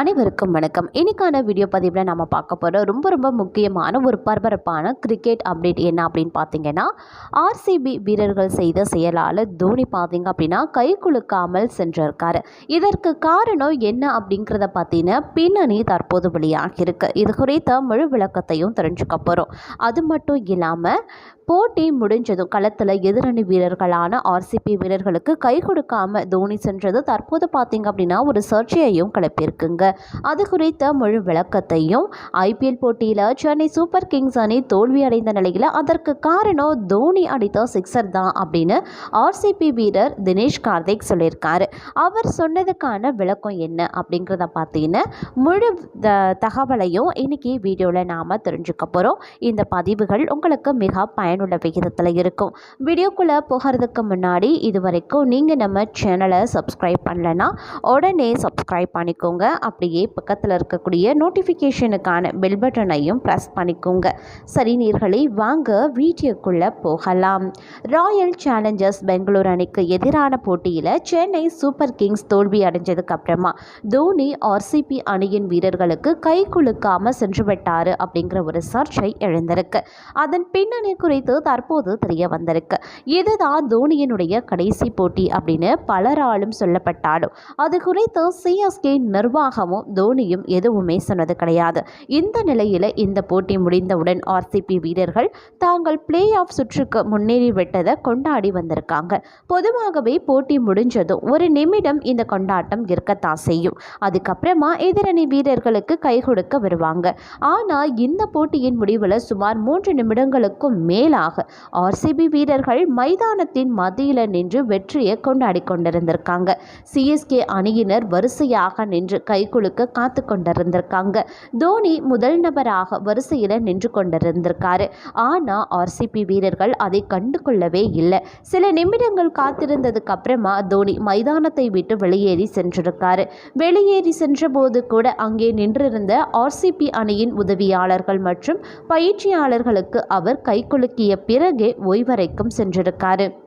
அனைவருக்கும் வணக்கம். இன்னைக்கான வீடியோ பதிவில் நம்ம பார்க்க போகிற ரொம்ப ரொம்ப முக்கியமான ஒரு பரபரப்பான கிரிக்கெட் அப்டேட் என்ன அப்படின்னு பார்த்தீங்கன்னா ஆர்சிபி வீரர்கள் செய்த செயலால் தோனி பார்த்தீங்க அப்படின்னா கை குலுக்காமல் சென்றிருக்காரு. இதற்கு காரணம் என்ன அப்படிங்கிறத பார்த்தீங்கன்னா பின்னணி தற்போது வெளியாகியிருக்கு. இது குறித்த முழு விளக்கத்தையும் தெரிஞ்சுக்க போகிறோம் அது மட்டும் இல்லாமல் போட்டி முடிஞ்சதும் களத்தில் எதிரணி வீரர்களான ஆர்சிபி வீரர்களுக்கு கை கொடுக்காம தோனி சென்றது தற்போது பார்த்தீங்க அப்படின்னா ஒரு சர்ச்சையையும் கிளப்பியிருக்குங்க. அது குறித்த முழு விளக்கத்தையும் ஐபிஎல் போட்டியில் சென்னை சூப்பர் கிங்ஸ் அணி தோல்வி அடைந்த நிலையில் அதற்கு காரணம் தோனி அடித்த சிக்ஸர் தான் அப்படின்னு ஆர்சிபி வீரர் தினேஷ் கார்த்திக் சொல்லியிருக்காரு. அவர் சொன்னதுக்கான விளக்கம் என்ன அப்படிங்கிறத பார்த்தீங்கன்னா முழு த- தகவலையும் இன்னைக்கு வீடியோவில் நாம் தெரிஞ்சுக்க போகிறோம் இந்த பதிவுகள் உங்களுக்கு மிக பயன் பயனுள்ள விகிதத்தில் இருக்கும். வீடியோக்குள்ளே போகிறதுக்கு முன்னாடி இது வரைக்கும் நீங்கள் நம்ம சேனலை சப்ஸ்கிரைப் பண்ணலைன்னா உடனே சப்ஸ்கிரைப் பண்ணிக்கோங்க. அப்படியே பக்கத்தில் இருக்கக்கூடிய நோட்டிஃபிகேஷனுக்கான பெல் பட்டனையும் ப்ரெஸ் பண்ணிக்கோங்க. சரி நீர்களை வாங்க வீடியோக்குள்ளே போகலாம். ராயல் சேலஞ்சர்ஸ் பெங்களூர் அணிக்கு எதிரான போட்டியில் சென்னை சூப்பர் கிங்ஸ் தோல்வி அடைஞ்சதுக்கு அப்புறமா தோனி ஆர்சிபி அணியின் வீரர்களுக்கு கை குலுக்காமல் சென்றுவிட்டார் அப்படிங்கிற ஒரு சர்ச்சை எழுந்திருக்கு. அதன் பின்னணி குறித்து தற்போது தெரிய வந்திருக்கு. இதுதான் தோனியினுடைய கடைசி போட்டி அப்படின்னு பலராலும் சொல்லப்பட்டாலும். அது குறித்து சிஎஸ்கே நிர்வாகமும் தோனியும் எதுவுமே சொன்னது கிடையாது. இந்த நிலையில் இந்த போட்டி முடிந்தவுடன் ஆர்சிபி வீரர்கள் தாங்கள் பிளே ஆஃப் சுற்றுக்கு முன்னேறி விட்டதை கொண்டாடி வந்திருக்காங்க. பொதுவாகவே போட்டி முடிஞ்சதும் ஒரு நிமிடம் இந்த கொண்டாட்டம் இருக்கத்தான் செய்யும். அதுக்கப்புறமா எதிரணி வீரர்களுக்கு கை கொடுக்க வருவாங்க. ஆனால் இந்த போட்டியின் முடிவில் சுமார் மூன்று நிமிடங்களுக்கும் மேலாக ஆர்சிபி வீரர்கள் மைதானத்தின் மத்தியில் நின்று வெற்றியை கொண்டாடி கொண்டிருந்திருக்காங்க. சிஎஸ்கே அணியினர் வரிசையாக நின்று கைகுலுக்க காத்து கொண்டிருந்திருக்காங்க. தோனி முதல் நபராக வரிசையில் நின்று கொண்டிருந்திருக்காரு. ஆனால் ஆர்சிபி வீரர்கள் அதை கண்டு கொள்ளவே இல்லை. சில நிமிடங்கள் காத்திருந்ததுக்கு அப்புறமா தோனி மைதானத்தை விட்டு வெளியேறி சென்றிருக்காரு. வெளியேறி சென்றபோது கூட அங்கே நின்றிருந்த ஆர்சிபி அணியின் உதவியாளர்கள் மற்றும் பயிற்சியாளர்களுக்கு அவர் கைகுலுக்கி கைகுலுக்கிய பிறகே ஓய்வறைக்கும் சென்றிருக்காரு.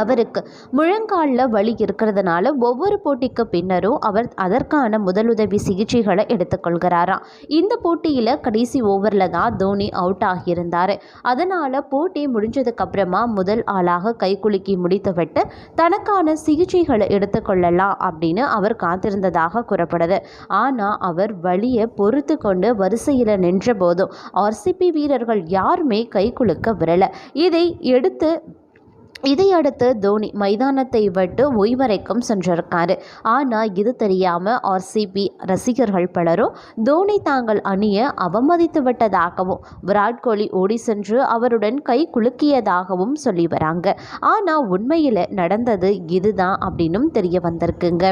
அவருக்கு முழங்காலில் வலி இருக்கிறதுனால ஒவ்வொரு போட்டிக்கு பின்னரும் அவர் அதற்கான முதலுதவி சிகிச்சைகளை எடுத்துக்கொள்கிறாராம் இந்த போட்டியில் கடைசி ஓவரில் தான் தோனி அவுட் ஆகியிருந்தார். அதனால் போட்டி முடிஞ்சதுக்கப்புறமா முதல் ஆளாக கைகுலுக்கி முடித்துவிட்டு தனக்கான சிகிச்சைகளை எடுத்துக்கொள்ளலாம் அப்படின்னு அவர் காத்திருந்ததாக கூறப்படுது. ஆனால் அவர் வழியை பொறுத்து கொண்டு வரிசையில் நின்ற போதும் ஆர்சிபி வீரர்கள் யாருமே கைக்குலுக்க விரலை. இதை எடுத்து இதையடுத்து தோனி மைதானத்தை விட்டு ஓய்வறைக்கும் சென்றிருக்காரு. ஆனால் இது தெரியாமல் ஆர்சிபி ரசிகர்கள் பலரும் தோனி தாங்கள் அணியை அவமதித்து விட்டதாகவும் விராட் கோலி ஓடி சென்று அவருடன் கை குலுக்கியதாகவும் சொல்லி வராங்க. ஆனால் உண்மையில் நடந்தது இதுதான் அப்படின்னும் தெரிய வந்திருக்குங்க.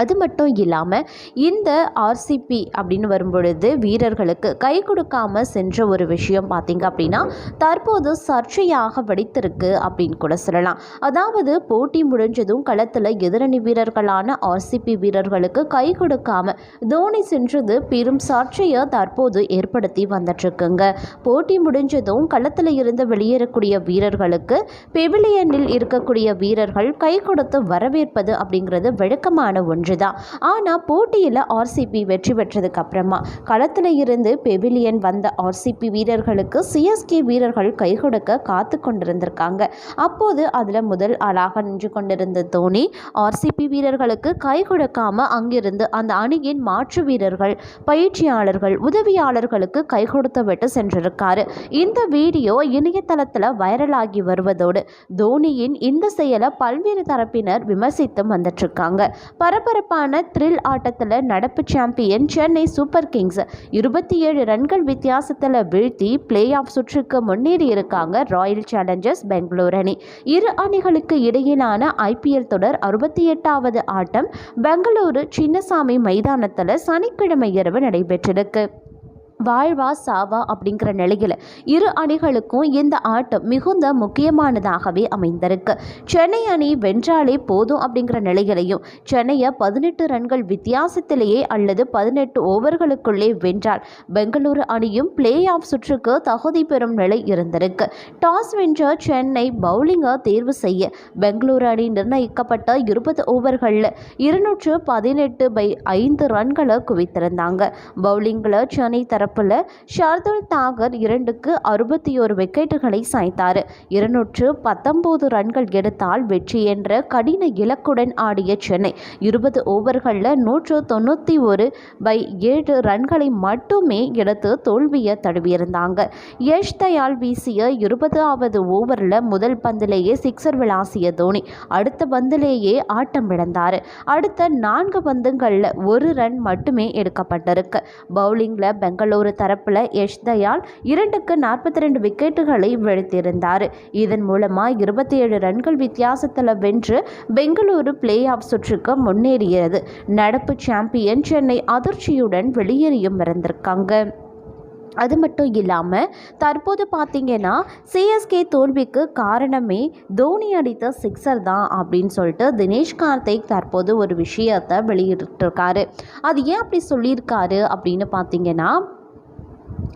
அது மட்டும் இல்லாமல் இந்த ஆர்சிபி அப்படின்னு வரும்பொழுது வீரர்களுக்கு கை கொடுக்காம சென்ற ஒரு விஷயம் பார்த்தீங்க அப்படின்னா தற்போது சர்ச்சையாக வெடித்திருக்கு அப்படின்னு கூட சொல்லலாம். அதாவது போட்டி முடிஞ்சதும் களத்தில் எதிரணி வீரர்களான ஆர்சிபி வீரர்களுக்கு கை கொடுக்காம தோனி சென்றது பெரும் சர்ச்சையை தற்போது ஏற்படுத்தி வந்துட்டுருக்குங்க. போட்டி முடிஞ்சதும் களத்தில் இருந்து வெளியேறக்கூடிய வீரர்களுக்கு பெவிலியனில் இருக்கக்கூடிய வீரர்கள் கை கொடுத்து வரவேற்பது அப்படிங்கிறது வழக்கமான ஒன்று தான் ஆனால் போட்டியில் ஆர்சிபி வெற்றி பெற்றதுக்கு அப்புறமா களத்தில் இருந்து பெவிலியன் வந்த ஆர்சிபி வீரர்களுக்கு சிஎஸ்கே வீரர்கள் கை கொடுக்க காத்து கொண்டிருந்திருக்காங்க. அப்போது அதில் முதல் ஆளாக நின்று கொண்டிருந்த தோனி ஆர்சிபி வீரர்களுக்கு கை கொடுக்காமல் அங்கிருந்து அந்த அணியின் மாற்று வீரர்கள் பயிற்சியாளர்கள் உதவியாளர்களுக்கு கை கொடுத்து விட்டு சென்றிருக்காரு. இந்த வீடியோ இணையதளத்தில் வைரலாகி வருவதோடு தோனியின் இந்த செயலை பல்வேறு தரப்பினர் விமர்சித்து வந்துட்டு இருக்காங்க. பரபரப்பான த்ரில் ஆட்டத்தில் நடப்பு சாம்பியன் சென்னை சூப்பர் கிங்ஸ் இருபத்தி ஏழு ரன்கள் வித்தியாசத்தில் வீழ்த்தி பிளே ஆஃப் சுற்றுக்கு முன்னேறி இருக்காங்க ராயல் சேலஞ்சர்ஸ் பெங்களூர் அணி. இரு அணிகளுக்கு இடையிலான ஐபிஎல் தொடர் அறுபத்தி எட்டாவது ஆட்டம் பெங்களூரு சின்னசாமி மைதானத்தில் சனிக்கிழமை இரவு நடைபெற்றிருக்கு. வாழ்வா சாவா அப்படிங்கிற நிலையில் இரு அணிகளுக்கும் இந்த ஆட்டம் மிகுந்த முக்கியமானதாகவே அமைந்திருக்கு. சென்னை அணி வென்றாலே போதும் அப்படிங்கிற நிலையிலையும் சென்னையை பதினெட்டு ரன்கள் வித்தியாசத்திலேயே அல்லது பதினெட்டு ஓவர்களுக்குள்ளே வென்றால் பெங்களூரு அணியும் பிளே ஆஃப் சுற்றுக்கு தகுதி பெறும் நிலை இருந்திருக்கு. டாஸ் வென்ற சென்னை பவுலிங்கை தேர்வு செய்ய பெங்களூரு அணி நிர்ணயிக்கப்பட்ட இருபது ஓவர்களில் இருநூற்று பதினெட்டு பை ஐந்து ரன்களை குவித்திருந்தாங்க. பவுலிங்கில் சென்னை தரப்பில் ஷார்துல் தாகர் இரண்டுக்கு அறுபத்தி ஒரு விக்கெட்டுகளை சாய்த்தார். இருநூற்று பத்தொன்பது ரன்கள் எடுத்தால் வெற்றி என்ற கடின இலக்குடன் ஆடிய சென்னை இருபது ஓவர்களில் நூற்று தொண்ணூற்றி ஒரு பை ஏழு ரன்களை மட்டுமே எடுத்து தோல்வியை தழுவியிருந்தாங்க. யஷ் தயால் வீசிய இருபதாவது ஓவரில் முதல் பந்திலேயே சிக்ஸர் விளாசிய தோனி அடுத்த பந்திலேயே ஆட்டம் இழந்தார். அடுத்த நான்கு பந்துங்களில் ஒரு ரன் மட்டுமே எடுக்கப்பட்டிருக்கு. பவுலிங்கில் பெங்களூர் தரப்பில் யஷ் தயால் இரண்டுக்கு நாற்பத்தி ரெண்டு விக்கெட்டுகளை வீழ்த்தியிருந்தார். இதன் மூலமாக இருபத்தி ஏழு ரன்கள் வித்தியாசத்தில் வென்று பெங்களூரு பிளே ஆஃப் சுற்றுக்கு முன்னேறியது. நடப்பு சாம்பியன் சென்னை அதிர்ச்சியுடன் வெளியேறியும் இருந்திருக்காங்க. அது மட்டும் இல்லாமல் தற்போது பார்த்தீங்கன்னா சிஎஸ்கே தோல்விக்கு காரணமே தோனி அடித்த சிக்ஸர் தான் அப்படின்னு சொல்லிட்டு தினேஷ் கார்த்திக் தற்போது ஒரு விஷயத்தை வெளியிட்டிருக்காரு. அது ஏன் அப்படி சொல்லியிருக்காரு அப்படின்னு பார்த்தீங்கன்னா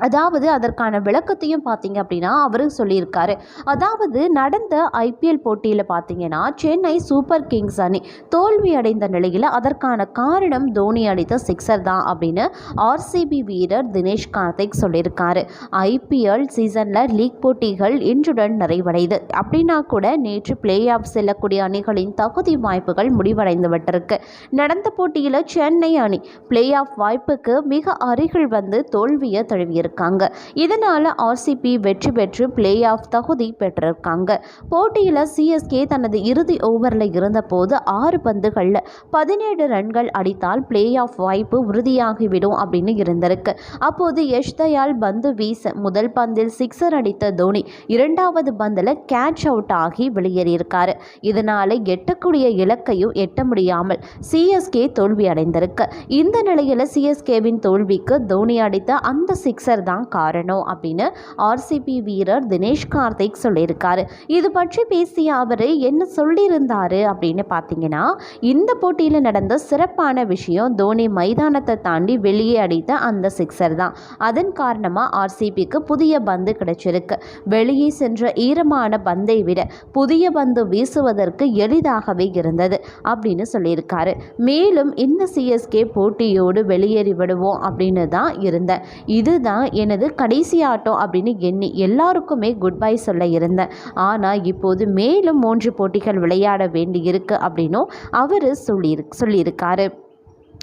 அதாவது அதற்கான விளக்கத்தையும் பார்த்தீங்க அப்படின்னா அவரும் சொல்லியிருக்காரு. அதாவது நடந்த ஐபிஎல் போட்டியில் பார்த்தீங்கன்னா சென்னை சூப்பர் கிங்ஸ் அணி தோல்வி அடைந்த நிலையில் அதற்கான காரணம் தோனி அடித்த சிக்ஸர் தான் அப்படின்னு ஆர்சிபி வீரர் தினேஷ் கார்த்திக் சொல்லியிருக்காரு. ஐபிஎல் சீசனில் லீக் போட்டிகள் இன்றுடன் நிறைவடையுது. அப்படின்னா கூட நேற்று பிளே ஆஃப் செல்லக்கூடிய அணிகளின் தகுதி வாய்ப்புகள் முடிவடைந்து விட்டிருக்கு. நடந்த போட்டியில் சென்னை அணி பிளே ஆஃப் வாய்ப்புக்கு மிக அருகில் வந்து தோல்வியை தழுவியிருக்கு. இருக்காங்க. இதனால் ஆர்சிபி வெற்றி பெற்று பிளே ஆஃப் தகுதி பெற்றிருக்காங்க. போட்டியில் சிஎஸ்கே தனது இறுதி ஓவரில் இருந்தபோது ஆறு பந்துகளில் பதினேழு ரன்கள் அடித்தால் பிளே ஆஃப் வாய்ப்பு உறுதியாகிவிடும் அப்படின்னு இருந்திருக்கு. அப்போது யஷ் தயால் பந்து வீச முதல் பந்தில் சிக்ஸர் அடித்த தோனி இரண்டாவது பந்தில் கேட்ச் அவுட் ஆகி வெளியேறியிருக்காரு. இதனால் எட்டக்கூடிய இலக்கையும் எட்ட முடியாமல் சிஎஸ்கே தோல்வி அடைந்திருக்கு இந்த நிலையில் சிஎஸ்கேவின் தோல்விக்கு தோனி அடித்த அந்த சிக்ஸர் தான் காரணம் அப்படின்னு ஆர்சிபி வீரர் தினேஷ் கார்த்திக் சொல்லியிருக்காரு. இது பற்றி பேசிய அவர் என்ன சொல்லியிருந்தார் அப்படின்னு பார்த்தீங்கன்னா இந்த போட்டியில் நடந்த சிறப்பான விஷயம் தோனி மைதானத்தை தாண்டி வெளியே அடித்த அந்த சிக்ஸர் தான். அதன் காரணமாக ஆர்சிபிக்கு புதிய பந்து கிடைச்சிருக்கு. வெளியே சென்ற ஈரமான பந்தை விட புதிய பந்து வீசுவதற்கு எளிதாகவே இருந்தது அப்படின்னு சொல்லியிருக்காரு. மேலும் இந்த சிஎஸ்கே போட்டியோடு வெளியேறி விடுவோம் அப்படின்னு தான் இருந்தேன். இதுதான் எனது கடைசி ஆட்டம் அப்படின்னு எண்ணி எல்லாருக்குமே குட் பை சொல்ல இருந்தேன். ஆனால் இப்போது மேலும் மூன்று போட்டிகள் விளையாட வேண்டியிருக்கு அப்படின்னும் அவர் சொல்லியிரு சொல்லியிருக்காரு.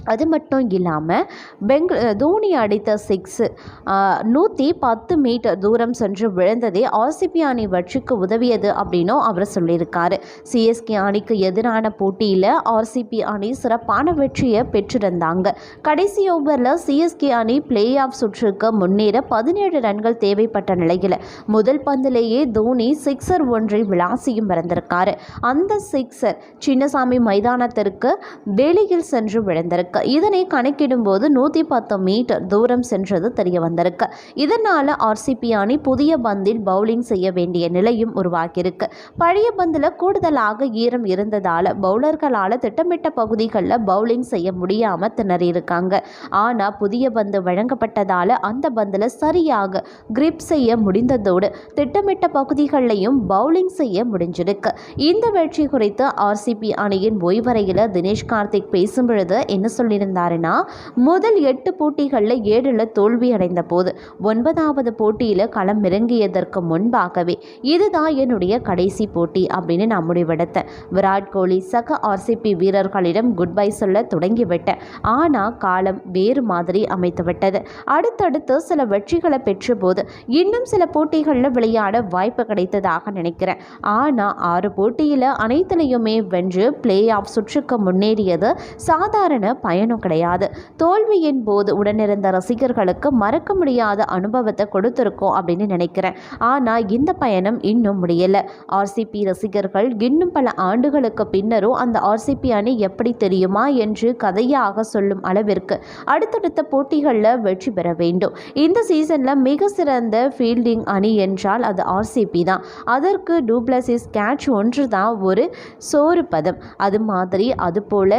அது மட்டும் இல்லாமல் பெங்க தோனி அடித்த சிக்ஸு நூற்றி பத்து மீட்டர் தூரம் சென்று விழுந்ததே ஆர்சிபி அணி வெற்றிக்கு உதவியது அப்படின்னும் அவர் சொல்லியிருக்காரு. சிஎஸ்கே அணிக்கு எதிரான போட்டியில் ஆர்சிபி அணி சிறப்பான வெற்றியை பெற்றிருந்தாங்க. கடைசி ஓவரில் சிஎஸ்கே அணி பிளே ஆஃப் சுற்றுக்கு முன்னேற பதினேழு ரன்கள் தேவைப்பட்ட நிலையில் முதல் பந்திலேயே தோனி சிக்ஸர் ஒன்றை விளாசியும் பிறந்திருக்காரு. அந்த சிக்ஸர் சின்னசாமி மைதானத்திற்கு வெளியில் சென்று விழுந்திருக்கு. இதனை கணக்கிடும்போது நூற்றி பத்து மீட்டர் தூரம் சென்றது தெரிய வந்திருக்கு இதனால் ஆர்சிபி அணி புதிய பந்தில் பவுலிங் செய்ய வேண்டிய நிலையும் உருவாகியிருக்கு. பழைய பந்தில் கூடுதலாக ஈரம் இருந்ததால் பவுலர்களால் திட்டமிட்ட பகுதிகளில் பவுலிங் செய்ய முடியாமல் திணறியிருக்காங்க. ஆனால் புதிய பந்து வழங்கப்பட்டதால் அந்த பந்தில் சரியாக கிரிப் செய்ய முடிந்ததோடு திட்டமிட்ட பகுதிகளிலையும் பவுலிங் செய்ய முடிஞ்சிருக்கு. இந்த வெற்றி குறித்து ஆர்சிபி அணியின் ஓய்வறையில் தினேஷ் கார்த்திக் பேசும் பொழுது என்ன சொல்லியிருந்தாருன்னா முதல் எட்டு போட்டிகளில் ஏழில் தோல்வி அடைந்த போது ஒன்பதாவது போட்டியில் களம் இறங்கியதற்கு முன்பாகவே இதுதான் என்னுடைய கடைசி போட்டி அப்படின்னு நான் முடிவெடுத்தேன். விராட் கோலி சக ஆர்சிபி வீரர்களிடம் குட் பை சொல்ல தொடங்கிவிட்டேன். ஆனால் காலம் வேறு மாதிரி அமைத்துவிட்டது. அடுத்தடுத்து சில வெற்றிகளை பெற்றபோது இன்னும் சில போட்டிகளில் விளையாட வாய்ப்பு கிடைத்ததாக நினைக்கிறேன். ஆனால் ஆறு போட்டியில் அனைத்துலையுமே வென்று பிளே ஆஃப் சுற்றுக்கு முன்னேறியது சாதாரண பயனும் கிடையாது. தோல்வியின் போது உடனிருந்த ரசிகர்களுக்கு மறக்க முடியாத அனுபவத்தை கொடுத்துருக்கோம் அப்படின்னு நினைக்கிறேன். ஆனால் இந்த பயணம் இன்னும் முடியலை. ஆர்சிபி ரசிகர்கள் இன்னும் பல ஆண்டுகளுக்கு பின்னரும் அந்த ஆர்சிபி அணி எப்படி தெரியுமா என்று கதையாக சொல்லும் அளவிற்கு அடுத்தடுத்த போட்டிகளில் வெற்றி பெற வேண்டும். இந்த சீசனில் மிக சிறந்த ஃபீல்டிங் அணி என்றால் அது ஆர்சிபி தான். அதற்கு டூப்ளசிஸ் கேட்ச் ஒன்று தான் ஒரு சோறு பதம். அது மாதிரி அதுபோல்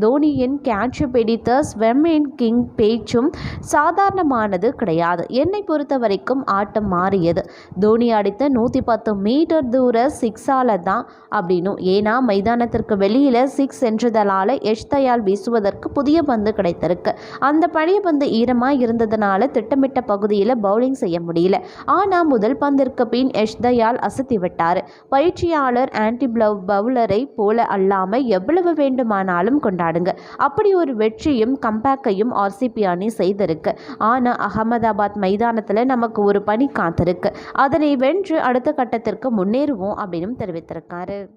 தோனியின் கேட்சை பிடித்த ஸ்வெம்மின் கிங் பேச்சும் சாதாரணமானது கிடையாது. என்னை பொறுத்த வரைக்கும் ஆட்டம் மாறியது. தோனி அடித்த நூற்றி பத்து மீட்டர் தூர சிக்ஸால தான் அப்படின்னும். ஏன்னா மைதானத்திற்கு வெளியில் சிக்ஸ் என்றதால் எஷ்தயால் வீசுவதற்கு புதிய பந்து கிடைத்திருக்கு. அந்த பழைய பந்து ஈரமாக இருந்ததுனால திட்டமிட்ட பகுதியில் பவுலிங் செய்ய முடியல. ஆனால் முதல் பந்திற்கு பின் எஷ்தயால் அசத்தி விட்டார். பயிற்சியாளர் ஆன்டி பவுலரை போல அல்லாமல் எவ்வளவு வேண்டுமானாலும் கொண்டாடுங்க. அப்படி ஒரு வெற்றியும் கம்பேக்கையும் ஆர்சிபி அணி செய்திருக்கு. ஆனால் அகமதாபாத் மைதானத்தில் நமக்கு ஒரு பணி காத்திருக்கு. அதனை வென்று அடுத்த கட்டத்திற்கு முன்னேறுவோம் அப்படின்னு தெரிவித்திருக்காரு.